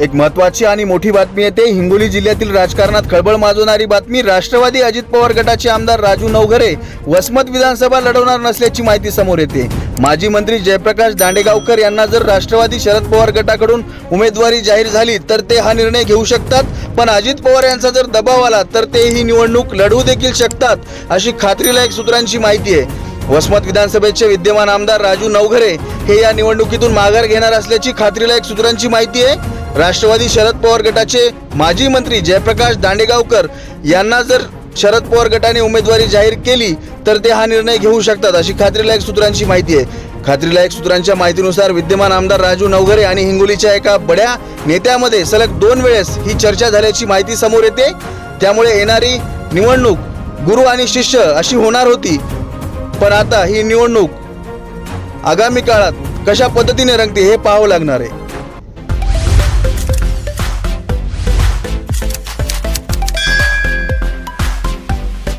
एक महत्वाची आणि मोठी बातमी येते. हिंगोली जिल्ह्यातील राजकारणात खळबळ माजवणारी बातमी राष्ट्रवादी अजित पवार गटाचे आमदार राजू नवघरे वसमत विधानसभा लढवणार नसल्याची माहिती समोर येते. माजी मंत्री जयप्रकाश दांडेगावकर यांना जर राष्ट्रवादी शरद पवार गटाकडून उमेदवारी जाहीर झाली तर ते हा निर्णय घेऊ शकतात. पण अजित पवार यांचा जर दबाव आला तर ते ही निवडणूक लढवू देखील शकतात अशी खात्रीलायक सूत्रांची माहिती आहे. वसमत विधानसभेचे विद्यमान आमदार राजू नवघरे हे या निवडणुकीतून माघार घेणार असल्याची खात्रीलायक सूत्रांची माहिती आहे. राष्ट्रवादी शरद पवार गटाचे माजी मंत्री जयप्रकाश दांडेगावकर यांना जर शरद पवार गटाने उमेदवारी जाहीर केली तर ते हा निर्णय घेऊ शकतात अशी खात्रीलायक सूत्रांची माहिती आहे. खात्रीलायक सूत्रांच्या माहितीनुसार विद्यमान आमदार राजू नवघरे आणि हिंगोलीच्या एका बड्या नेत्यामध्ये सलग दोन वेळेस ही चर्चा झाल्याची माहिती समोर येते. त्यामुळे येणारी निवडणूक गुरु आणि शिष्य अशी होणार होती. पण आता ही निवडणूक आगामी काळात कशा पद्धतीने रंगते हे पाहावं लागणार आहे.